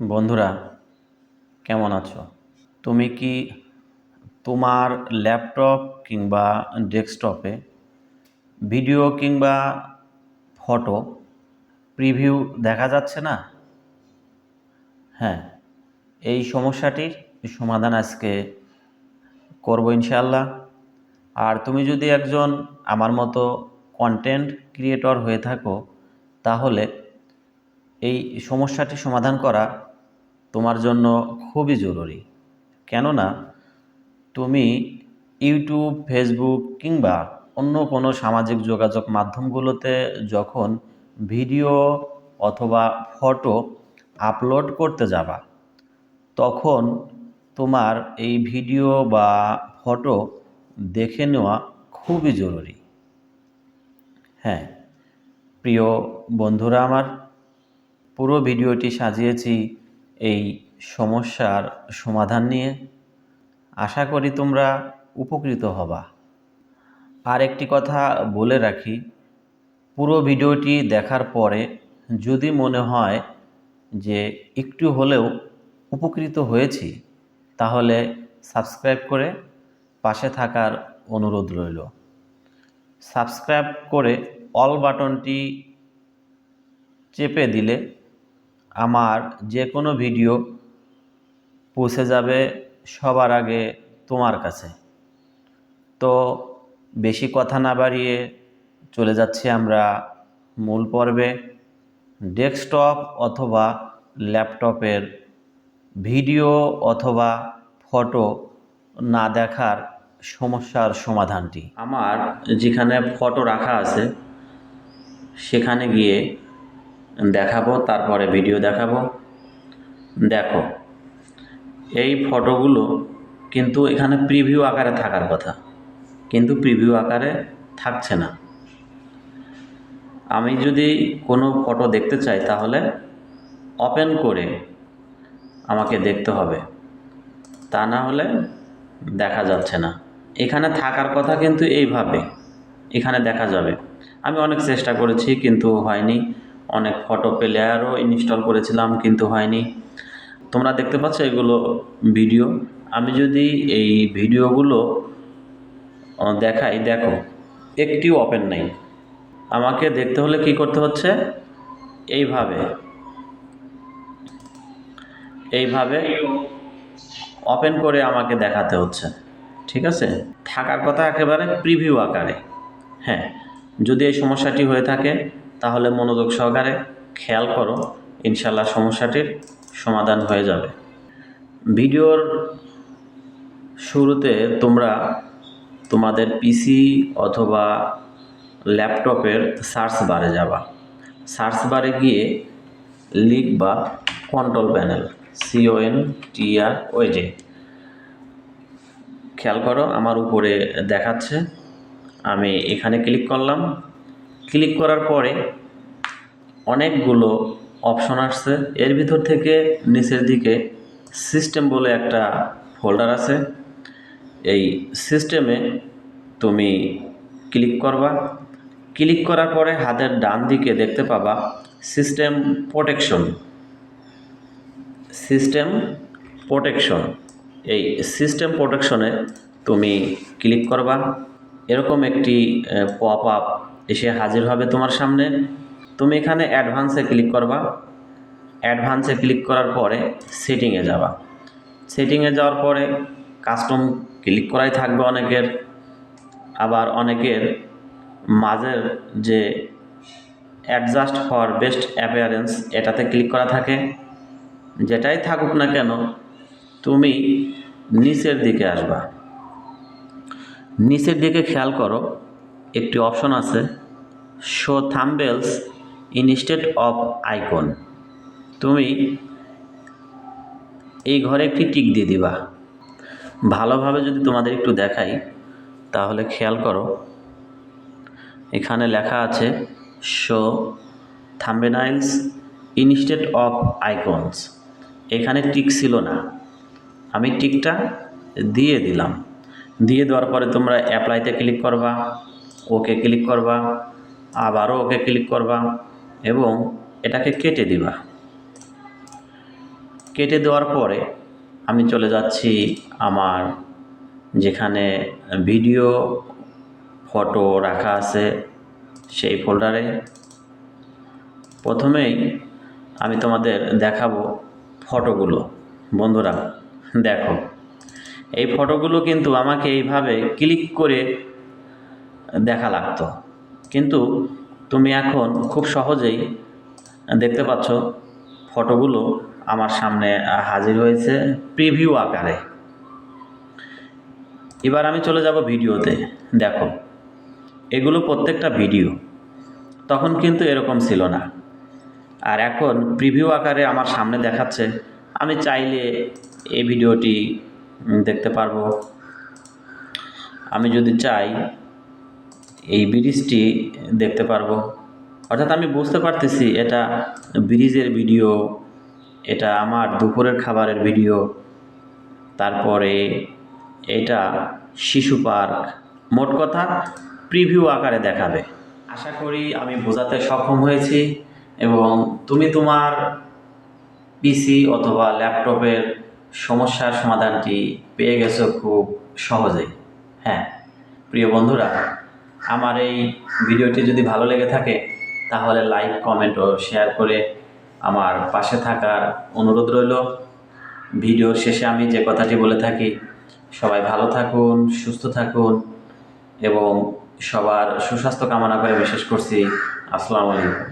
বন্ধুরা, কেমন আছো? তুমি কি তোমার ল্যাপটপ কিংবা ডেস্কটপে ভিডিও কিংবা ফটো প্রিভিউ দেখা যাচ্ছে না? হ্যাঁ এই সমস্যাটির সমাধান আজকে করব ইনশাল্লাহ আর তুমি যদি একজন আমার মতো কন্টেন্ট ক্রিয়েটর হয়ে থাকো, তাহলে এই সমস্যাটি সমাধান করা তোমার জন্য খুবই জরুরি। কেননা, তুমি ইউটিউব, ফেসবুক কিংবা অন্য কোনো সামাজিক যোগাযোগ মাধ্যমগুলোতে যখন ভিডিও অথবা ফটো আপলোড করতে যাবা, তখন তোমার এই ভিডিও বা ফটো দেখে নেওয়া খুবই জরুরি। হ্যাঁ প্রিয় বন্ধুরা আমার, পুরো ভিডিওটি সাজিয়েছি এই সমস্যার সমাধান নিয়ে আশা করি তোমরা উপকৃত হবা। আর একটি কথা বলে রাখি, পুরো ভিডিওটি দেখার পরে যদি মনে হয় যে একটু হলেও উপকৃত হয়েছি, তাহলে সাবস্ক্রাইব করে পাশে থাকার অনুরোধ রইল। সাবস্ক্রাইব করে অল বাটনটি চেপে দিলে আমার যে কোনো ভিডিও পৌঁছে যাবে সবার আগে তোমার কাছে। তো বেশি কথা না বাড়িয়ে চলে যাচ্ছি আমরা মূল পর্বে। ডেস্কটপ অথবা ল্যাপটপের ভিডিও অথবা ফটো না দেখার সমস্যার সমাধানটি। আমার যেখানে ফটো রাখা আছে, সেখানে গিয়ে দেখাবো, তারপরে ভিডিও দেখাবো। দেখো, এই ফটোগুলো কিন্তু এখানে প্রিভিউ আকারে থাকার কথা, কিন্তু প্রিভিউ আকারে থাকছে না। আমি যদি কোনো ফটো দেখতে চাই, তাহলে ওপেন করে আমাকে দেখতে হবে। তা না হলে দেখা যাচ্ছে না। এখানে থাকার কথা কিন্তু এইভাবে, এখানে দেখা যাবে। আমি অনেক চেষ্টা করেছি, কিন্তু হয়নি। অনেক ফটো প্লেয়ারও ইনস্টল করেছিলাম, কিন্তু হয়নি। তোমরা দেখতে পাচ্ছ এগুলো ভিডিও আমি যদি এই ভিডিওগুলো দেখাই, দেখো, একটিও ওপেন নেই। আমাকে দেখতে হলে কি করতে হচ্ছে? এইভাবে এইভাবে ওপেন করে আমাকে দেখাতে হচ্ছে, ঠিক আছে? থাকার কথা একেবারে প্রিভিউ আকারে হ্যাঁ। যদি এই সমস্যাটি হয়ে থাকে তাহলে মনোযোগ সহকারে খেয়াল করো ইনশাল্লাহ সমস্যাটির সমাধান হয়ে যাবে। ভিডিওর শুরুতে তোমরা তোমাদের পিসি অথবা ল্যাপটপের সার্চ বারে যাবা। সার্চ বারে গিয়ে লিখবা কন্ট্রোল প্যানেল সিওএন টিআর ওই যে খেয়াল করো, আমার উপরে দেখাচ্ছে। আমি এখানে ক্লিক করলাম ক্লিক করার পরে অনেকগুলো অপশন আসছে। এর ভিতর থেকে নিচের দিকে সিস্টেম বলে একটা ফোল্ডার আছে। এই সিস্টেমে তুমি ক্লিক করবা। ক্লিক করার পরে হাতের ডান দিকে দেখতে পাবা সিস্টেম প্রোটেকশন সিস্টেম প্রোটেকশন এই সিস্টেম প্রোটেকশনে তুমি ক্লিক করবা। এরকম একটি পপ আপ এসে হাজির হবে তোমার সামনে। তুমি এখানে অ্যাডভান্সে ক্লিক করবা। অ্যাডভান্সে ক্লিক করার পরে সেটিংয়ে যাবা। সেটিংয়ে যাওয়ার পরে কাস্টম ক্লিক করাই থাকবে অনেকের। আবার অনেকের মাঝের যে অ্যাডজাস্ট ফর বেস্ট অ্যাপিয়ারেন্স এটাতে ক্লিক করা থাকে। যেটাই থাকুক না কেন, তুমি নিচের দিকে আসবা। নিচের দিকে খেয়াল করো, একটি অপশন আছে। Show thumbnails instead of icon তুমি এই ঘরে একটি টিক দিয়ে দিবা। ভালোভাবে যদি তোমাদের একটু দেখাই, তাহলে খেয়াল করো। এখানে লেখা আছে show thumbnails instead of icons এখানে টিক ছিল না। আমি টিকটা দিয়ে দিলাম। দিয়ে দেওয়ার পরে তোমরা অ্যাপ্লাইতে ক্লিক করবা। ওকে ক্লিক করবা। আবারও ওকে ক্লিক করবা এবং এটাকে কেটে দিবা। কেটে দেওয়ার পরে আমি চলে যাচ্ছি আমার যেখানে ভিডিও ফটো রাখা আছে সেই ফোল্ডারে প্রথমেই আমি তোমাদের দেখাবো ফটোগুলো বন্ধুরা, দেখো, এই ফটোগুলো কিন্তু আমাকে এইভাবে ক্লিক করে দেখা লাগতো। কিন্তু তুমি এখন খুব সহজেই দেখতে পাচ্ছ ফটোগুলো আমার সামনে হাজির হয়েছে প্রিভিউ আকারে। এবার আমি চলে যাব ভিডিওতে। দেখো, এগুলো প্রত্যেকটা ভিডিও, তখন কিন্তু এরকম ছিল না। আর এখন প্রিভিউ আকারে আমার সামনে দেখাচ্ছে, আমি চাইলে এই ভিডিওটি দেখতে পারব। আমি যদি চাই এই ব্রিজটি দেখতে পারব। অর্থাৎ আমি বুঝতে পারতেছি এটা ব্রিজের ভিডিও, এটা আমার দুপুরের খাবারের ভিডিও, তারপরে এটা শিশু পার্ক। মোট কথা প্রিভিউ আকারে দেখাবে। আশা করি আমি বোঝাতে সক্ষম হয়েছি এবং তুমি তোমার পিসি অথবা ল্যাপটপের সমস্যার সমাধানটি পেয়ে গেছো খুব সহজেই। হ্যাঁ প্রিয় বন্ধুরা আমার এই ভিডিওটি যদি ভালো লেগে থাকে, তাহলে লাইক কমেন্ট ও শেয়ার করে আমার পাশে থাকার অনুরোধ রইল। ভিডিওর শেষে আমি যে কথাটি বলে থাকি, সবাই ভালো থাকুন, সুস্থ থাকুন এবং সবার সুস্বাস্থ্য কামনা করে বিশেষ করছি। আসসালামু আলাইকুম।